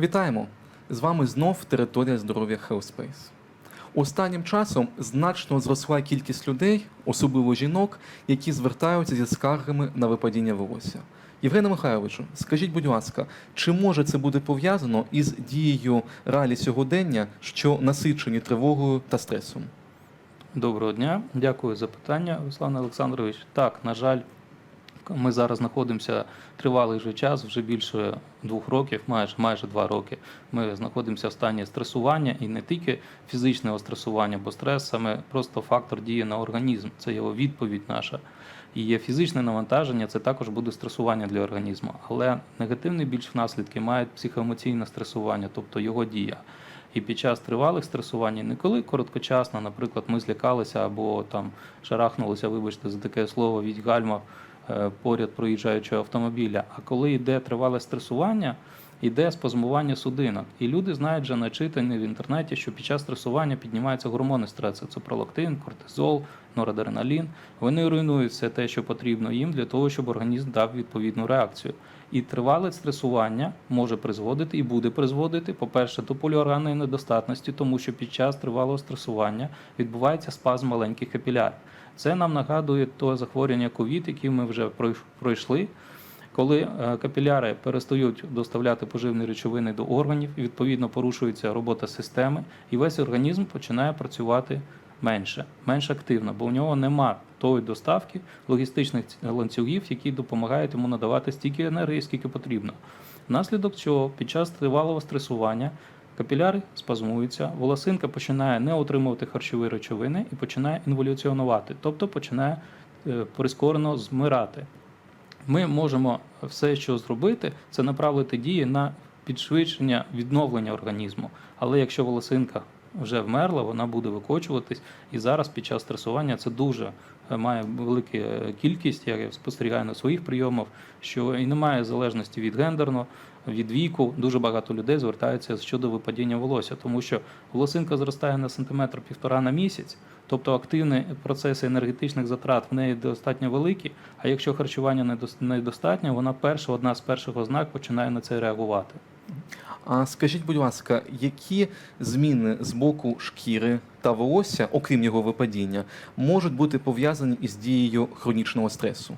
Вітаємо! З вами знов територія здоров'я Hellspace. Останнім часом значно зросла кількість людей, особливо жінок, які звертаються зі скаргами на випадіння волосся. Євгене Михайловичу, скажіть, будь ласка, чи може це буде пов'язано із дією реалій сьогодення, що насичені тривогою та стресом? Доброго дня, дякую за питання, Руслан Олександрович. Так, на жаль, ми зараз знаходимося тривалий вже час, вже більше двох років, майже майже два роки. Ми знаходимося в стані стресування і не тільки фізичного стресування, бо стрес саме просто фактор дії на організм, це його відповідь наша. І є фізичне навантаження, це також буде стресування для організму. Але негативні більш наслідки мають психоемоційне стресування, тобто його дія. І під час тривалих стресувань, не коли короткочасно, наприклад, ми злякалися або там шарахнулися, вибачте, за таке слово від гальма поряд проїжджаючого автомобіля. А коли йде тривале стресування, йде спазмування судинок. І люди знають вже начитані в інтернеті, що під час стресування піднімаються гормони стресу. Це пролактин, кортизол, норадреналін. Вони руйнують все те, що потрібно їм для того, щоб організм дав відповідну реакцію. І тривале стресування може призводити і буде призводити, по-перше, до поліорганної недостатності, тому що під час тривалого стресування відбувається спазм маленьких капілярів. Це нам нагадує то захворювання ковід, яке ми вже пройш- пройшли. Коли е, капіляри перестають доставляти поживні речовини до органів, відповідно порушується робота системи, і весь організм починає працювати менше, менш активно, бо у нього нема тої доставки логістичних ланцюгів, які допомагають йому надавати стільки енергії, скільки потрібно. Внаслідок чого під час тривалого стресування капіляри спазмуються, волосинка починає не отримувати харчові речовини і починає інволюціонувати, тобто починає е, прискорено змирати. Ми можемо все, що зробити, це направити дії на підшвидшення відновлення організму. Але якщо волосинка вже вмерла, вона буде викочуватись. І зараз під час стресування це дуже е, має велику е, кількість. Я спостерігаю на своїх прийомах, що і немає залежності від гендерно, від віку. Дуже багато людей звертаються щодо випадіння волосся, тому що волосинка зростає на сантиметр півтора на місяць. Тобто активні процеси енергетичних затрат в неї достатньо великі. А якщо харчування недос- недостатньо, вона перша, одна з перших ознак починає на це реагувати. А скажіть, будь ласка, які зміни з боку шкіри та волосся, окрім його випадіння, можуть бути пов'язані із дією хронічного стресу?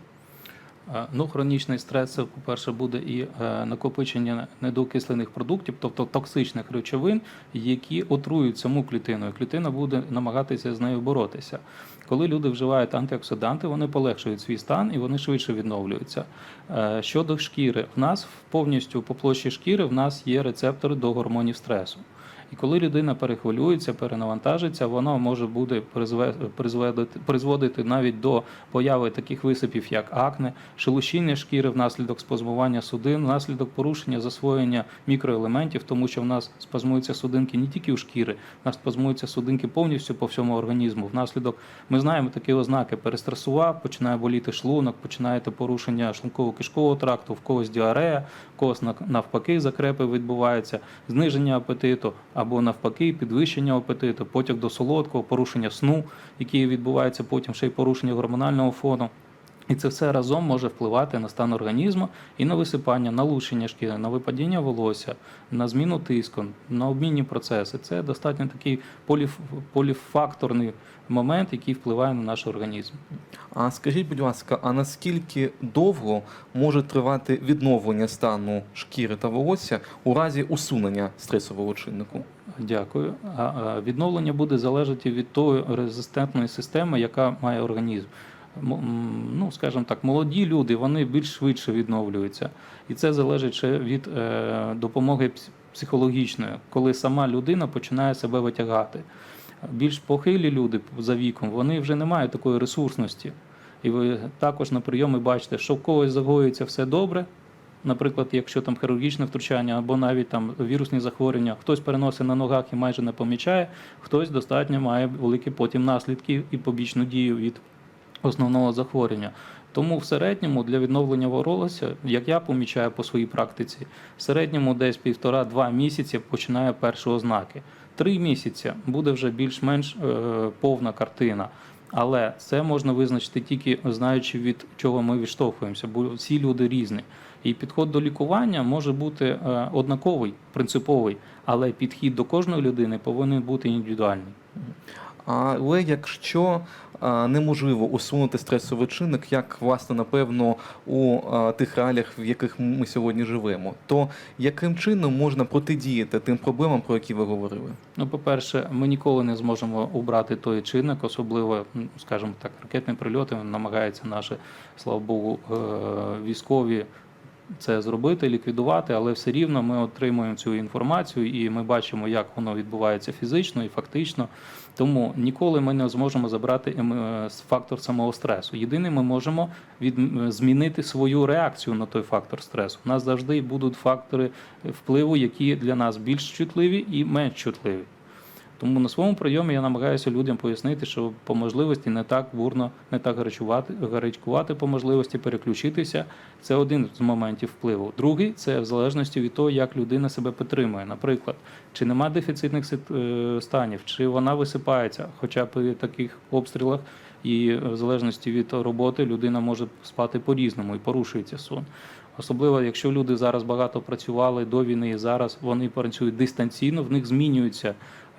Е, Ну, хронічний стрес, це, по-перше, буде і е, накопичення недоокислених продуктів, тобто токсичних речовин, які отрують саму клітину. Клітина буде намагатися з нею боротися. Коли люди вживають антиоксиданти, вони полегшують свій стан і вони швидше відновлюються. Е, Щодо шкіри, в нас повністю по площі шкіри в нас є рецептори до гормонів стресу. І коли людина перехвилюється, перенавантажиться, воно може буде призведити, призводити навіть до появи таких висипів, як акне, шелушіння шкіри внаслідок спазмування судин, внаслідок порушення засвоєння мікроелементів, тому що в нас спазмуються судинки не тільки у шкіри, в нас спазмуються судинки повністю по всьому організму. Внаслідок ми знаємо такі ознаки: перестресував, починає боліти шлунок, починаєте порушення шлунково-кишкового тракту, в когось діарея, в когось нав- навпаки закрепи відбуваються, зниження апетиту або навпаки підвищення апетиту, потяг до солодкого, порушення сну, які відбуваються потім ще й порушення гормонального фону. І це все разом може впливати на стан організму і на висипання, на лущення шкіри, на випадіння волосся, на зміну тиску, на обмінні процеси. Це достатньо такий поліф, поліфакторний момент, який впливає на наш організм. А скажіть, будь ласка, а наскільки довго може тривати відновлення стану шкіри та волосся у разі усунення стресового чиннику? Дякую. Відновлення буде залежати від тої резистентної системи, яка має організм. Ну, скажімо так, молоді люди вони більш швидше відновлюються, і це залежить ще від е, допомоги психологічної, коли сама людина починає себе витягати. Більш похилі люди за віком, вони вже не мають такої ресурсності. І ви також на прийомі бачите, що в когось загоюється все добре, Наприклад, якщо там хірургічне втручання або навіть там вірусні захворювання, хтось переносить на ногах і майже не помічає, хтось достатньо має великі потім наслідки і побічну дію від основного захворювання. Тому в середньому для відновлення волосся, як я помічаю по своїй практиці, в середньому десь півтора-два місяці починає перші ознаки. Три місяці буде вже більш-менш е, повна картина. Але це можна визначити тільки знаючи від чого ми відштовхуємося, бо всі люди різні. І підход до лікування може бути е, однаковий, принциповий, але підхід до кожної людини повинен бути індивідуальний. Але якщо неможливо усунути стресовий чинник, як власне напевно у тих реаліях, в яких ми сьогодні живемо, то яким чином можна протидіяти тим проблемам, про які ви говорили? Ну, по-перше, ми ніколи не зможемо убрати той чинник, особливо, скажімо так, ракетні прильоти намагаються наші, слава Богу, е, військові це зробити, ліквідувати, але все рівно ми отримуємо цю інформацію і ми бачимо, як воно відбувається фізично і фактично. Тому ніколи ми не зможемо забрати ем, е, фактор самого стресу. Єдине, ми можемо від, змінити свою реакцію на той фактор стресу. У нас завжди будуть фактори впливу, які для нас більш чутливі і менш чутливі. Тому на своєму прийомі я намагаюся людям пояснити, що по можливості не так бурно, не так гарячувати, гарячкувати по можливості переключитися. Це один з моментів впливу. Другий це в залежності від того, як людина себе підтримує. Наприклад, чи нема дефіцитних е, станів, чи вона висипається, хоча при таких обстрілах, і в залежності від роботи людина може спати по-різному і порушується сон. Особливо, якщо люди зараз багато працювали до війни і зараз вони працюють дистанційно, в них змінюється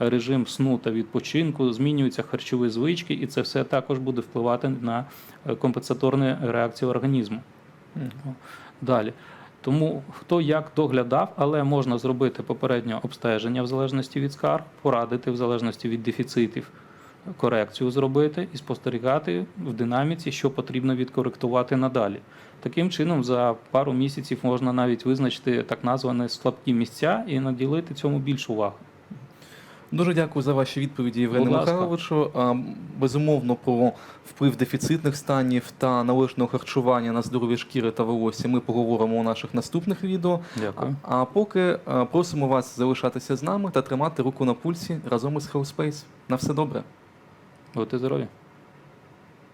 режим сну та відпочинку, змінюються харчові звички, і це все також буде впливати на е, компенсаторні реакції організму. Далі. Тому хто як доглядав, але можна зробити попереднє обстеження в залежності від скарг, порадити в залежності від дефіцитів, корекцію зробити і спостерігати в динаміці, що потрібно відкоректувати надалі. Таким чином, за пару місяців можна навіть визначити так названі слабкі місця і наділити цьому більшу увагу. Дуже дякую за ваші відповіді, Євгене Михайловичу. Безумовно, про вплив дефіцитних станів та належного харчування на здоров'я шкіри та волосся ми поговоримо у наших наступних відео. Дякую. А, поки просимо вас залишатися з нами та тримати руку на пульсі разом із Хелспейс. На все добре. Будьте здорові.